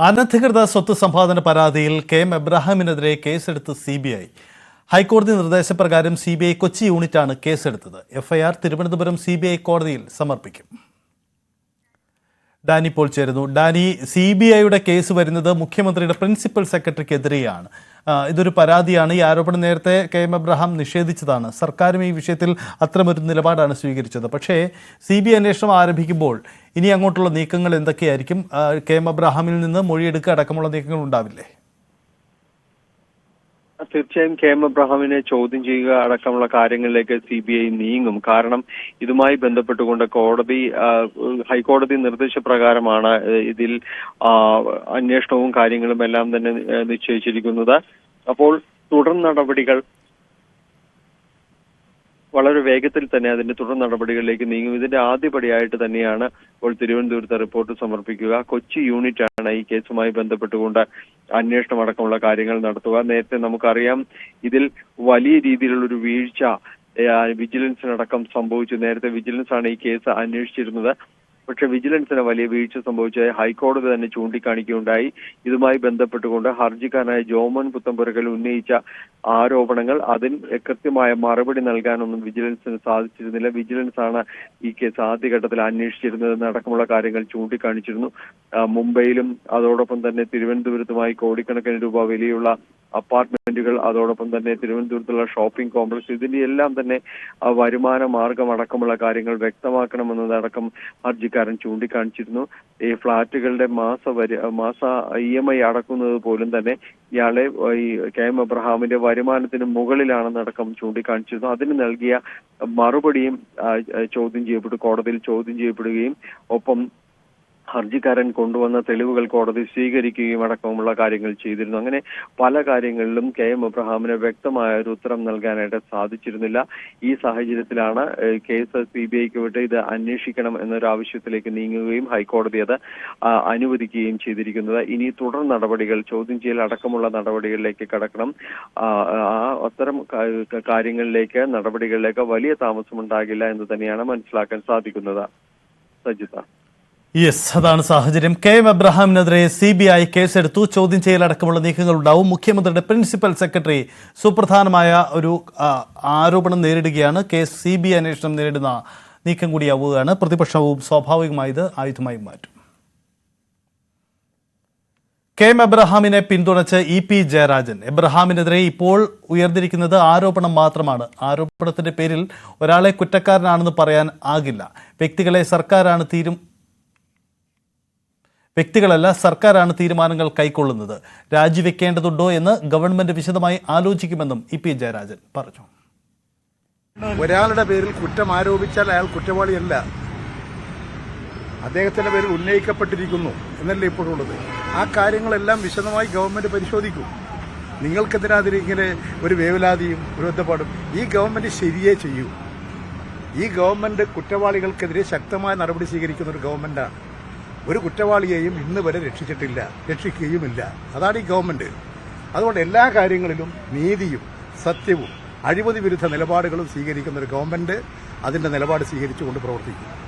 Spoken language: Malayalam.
അനധികൃത സ്വത്ത് സമ്പാദന പരാതിയിൽ കെ എം എബ്രാഹിമിനെതിരെ കേസെടുത്ത് സി ബി ഐ. ഹൈക്കോടതി നിർദ്ദേശപ്രകാരം സി ബി ഐ കൊച്ചി യൂണിറ്റാണ് കേസെടുത്തത്. FIR Thiruvananthapuram C B I കോടതിയിൽ സമർപ്പിക്കും. ഡാനി പോൾ ചേരുന്നു. ഡാനി സി ബി ഐയുടെ കേസ് വരുന്നത് മുഖ്യമന്ത്രിയുടെ പ്രിൻസിപ്പൽ സെക്രട്ടറിക്കെതിരെയാണ്. ഇതൊരു പരാതിയാണ്. ഈ ആരോപണം നേരത്തെ കെ എം എബ്രഹാം നിഷേധിച്ചതാണ്. സർക്കാരും ഈ വിഷയത്തിൽ അത്തരമൊരു നിലപാടാണ് സ്വീകരിച്ചത്. പക്ഷേ സി ബി ഐ അന്വേഷണം ആരംഭിക്കുമ്പോൾ ഇനി അങ്ങോട്ടുള്ള നീക്കങ്ങൾ എന്തൊക്കെയായിരിക്കും? കെ എം എബ്രഹാമിൽ നിന്ന് മൊഴിയെടുക്കുക അടക്കമുള്ള നീക്കങ്ങൾ ഉണ്ടാവില്ലേ? തീർച്ചയായും കെ എം എബ്രഹാമിനെ ചോദ്യം ചെയ്യുക അടക്കമുള്ള കാര്യങ്ങളിലേക്ക് സി ബി ഐ നീങ്ങും. കാരണം ഇതുമായി ബന്ധപ്പെട്ടുകൊണ്ട് കോടതി ഹൈക്കോടതി നിർദ്ദേശപ്രകാരമാണ് ഇതിൽ അന്വേഷണവും കാര്യങ്ങളും എല്ലാം തന്നെ നിശ്ചയിച്ചിരിക്കുന്നത്. അപ്പോൾ തുടർ നടപടികൾ വളരെ വേഗത്തിൽ തന്നെ അതിന്റെ തുടർ നടപടികളിലേക്ക് നീങ്ങും. ഇതിന്റെ ആദ്യപടിയായിട്ട് തന്നെയാണ് ഇപ്പോൾ തിരുവനന്തപുരത്ത് റിപ്പോർട്ട് സമർപ്പിക്കുക. കൊച്ചി യൂണിറ്റ് ആണ് ഈ കേസുമായി ബന്ധപ്പെട്ടുകൊണ്ട് അന്വേഷണം അടക്കമുള്ള കാര്യങ്ങൾ നടത്തുക. നേരത്തെ നമുക്കറിയാം ഇതിൽ വലിയ രീതിയിലുള്ള ഒരു വീഴ്ച വിജിലൻസിനടക്കം സംഭവിച്ചു. നേരത്തെ വിജിലൻസ് ആണ് ഈ കേസ് അന്വേഷിച്ചിരുന്നത്. പക്ഷെ വിജിലൻസിന് വലിയ വീഴ്ച സംഭവിച്ചതായി ഹൈക്കോടതി തന്നെ ചൂണ്ടിക്കാണിക്കുകയുണ്ടായി. ഇതുമായി ബന്ധപ്പെട്ടുകൊണ്ട് ഹർജിക്കാരനായ ജോമൻ പുത്തമ്പുരകൽ ഉന്നയിച്ച ആരോപണങ്ങൾ അതിന് കൃത്യമായ മറുപടി നൽകാനൊന്നും വിജിലൻസിന് സാധിച്ചിരുന്നില്ല. വിജിലൻസ് ആണ് ഈ കേസ് ആദ്യഘട്ടത്തിൽ അന്വേഷിച്ചിരുന്നത് അടക്കമുള്ള കാര്യങ്ങൾ ചൂണ്ടിക്കാണിച്ചിരുന്നു. മുംബൈയിലും അതോടൊപ്പം തന്നെ തിരുവനന്തപുരത്തുമായി കോടിക്കണക്കിന് രൂപ വിലയുള്ള അപ്പാർട്ട്മെന്റുകൾ അതോടൊപ്പം തന്നെ തിരുവനന്തപുരത്തുള്ള ഷോപ്പിംഗ് കോംപ്ലക്സ് ഇതിന്റെ എല്ലാം തന്നെ വരുമാന മാർഗം അടക്കമുള്ള കാര്യങ്ങൾ വ്യക്തമാക്കണമെന്നതടക്കം ഹർജിക്കാരൻ ചൂണ്ടിക്കാണിച്ചിരുന്നു. ഈ ഫ്ളാറ്റുകളുടെ മാസ വരി മാസ ഇ എം ഐ അടക്കുന്നത് പോലും തന്നെ ഇയാളെ ഈ കെ എം എബ്രഹാമിന്റെ വരുമാനത്തിന് മുകളിലാണെന്നടക്കം ചൂണ്ടിക്കാണിച്ചിരുന്നു. അതിന് നൽകിയ മറുപടിയും ചോദ്യം ചെയ്യപ്പെട്ടു കോടതിയിൽ ചോദ്യം ചെയ്യപ്പെടുകയും ഒപ്പം ഹർജിക്കാരൻ കൊണ്ടുവന്ന തെളിവുകൾ കോടതി സ്വീകരിക്കുകയും അടക്കമുള്ള കാര്യങ്ങൾ ചെയ്തിരുന്നു. അങ്ങനെ പല കാര്യങ്ങളിലും കെ എം എബ്രഹാമിന് വ്യക്തമായ ഒരു ഉത്തരം നൽകാനായിട്ട് സാധിച്ചിരുന്നില്ല. ഈ സാഹചര്യത്തിലാണ് കേസ് സി ബി ഐക്ക് വിട്ട് ഇത് അന്വേഷിക്കണം എന്നൊരു ആവശ്യത്തിലേക്ക് നീങ്ങുകയും ഹൈക്കോടതി അത് അനുവദിക്കുകയും ചെയ്തിരിക്കുന്നത്. ഇനി തുടർ നടപടികൾ ചോദ്യം ചെയ്യൽ അടക്കമുള്ള നടപടികളിലേക്ക് കടക്കണം. ആ അത്തരം കാര്യങ്ങളിലേക്ക് നടപടികളിലേക്ക് വലിയ താമസമുണ്ടാകില്ല എന്ന് തന്നെയാണ് മനസ്സിലാക്കാൻ സാധിക്കുന്നത്. സജിത. യെസ് അതാണ് സാഹചര്യം. കെ എം അബ്രഹാമിനെതിരെ സി ബി ഐ കേസെടുത്തു. ചോദ്യം ചെയ്യലടക്കമുള്ള നീക്കങ്ങൾ ഉണ്ടാവും. മുഖ്യമന്ത്രിയുടെ പ്രിൻസിപ്പൽ സെക്രട്ടറി സുപ്രധാനമായ ഒരു ആരോപണം നേരിടുകയാണ്. കേസ് സി ബി അന്വേഷണം നേരിടുന്ന നീക്കം കൂടിയാവുകയാണ്. പ്രതിപക്ഷവും സ്വാഭാവികമായി ആയുധമായി മാറ്റും. കെ എം അബ്രഹാമിനെ പിന്തുണച്ച് ഇ പി ജയരാജൻ. എബ്രഹാമിനെതിരെ ഇപ്പോൾ ഉയർന്നിരിക്കുന്നത് ആരോപണം മാത്രമാണ്. ആരോപണത്തിന്റെ പേരിൽ ഒരാളെ കുറ്റക്കാരനാണെന്ന് പറയാൻ ആകില്ല. വ്യക്തികളെ സർക്കാരാണ് തീരും വ്യക്തികളല്ല സർക്കാരാണ് തീരുമാനങ്ങൾ കൈക്കൊള്ളുന്നത്. രാജിവെക്കേണ്ടതുണ്ടോ എന്ന് ഗവൺമെന്റ് വിശദമായി ആലോചിക്കുമെന്നും ഇ പി ജയരാജൻ പറഞ്ഞു. ഒരാളുടെ പേരിൽ കുറ്റം ആരോപിച്ചാൽ അയാൾ കുറ്റവാളിയല്ല. അദ്ദേഹത്തിന്റെ പേരിൽ ഉന്നയിക്കപ്പെട്ടിരിക്കുന്നു എന്നല്ലേ ഇപ്പോഴുള്ളത്. ആ കാര്യങ്ങളെല്ലാം വിശദമായി ഗവൺമെന്റ് പരിശോധിക്കും. നിങ്ങൾക്കെതിരെ അതിലിങ്ങനെ ഒരു വേവലാതിയും ഒരു ഒറ്റപ്പാടും ഈ ഗവൺമെന്റ് ശരിയേ ചെയ്യൂ. ഈ ഗവൺമെന്റ് കുറ്റവാളികൾക്കെതിരെ ശക്തമായ നടപടി സ്വീകരിക്കുന്ന ഒരു ഗവൺമെന്റാണ്. ഒരു കുറ്റവാളിയെയും ഇന്ന് വരെ രക്ഷിച്ചിട്ടില്ല രക്ഷിക്കുകയുമില്ല. അതാണ് ഈ ഗവൺമെന്റ്. അതുകൊണ്ട് എല്ലാ കാര്യങ്ങളിലും നീതിയും സത്യവും അഴിമതി വിരുദ്ധ നിലപാടുകളും സ്വീകരിക്കുന്ന ഒരു ഗവൺമെന്റ് അതിന്റെ നിലപാട് സ്വീകരിച്ചുകൊണ്ട് പ്രവർത്തിക്കും.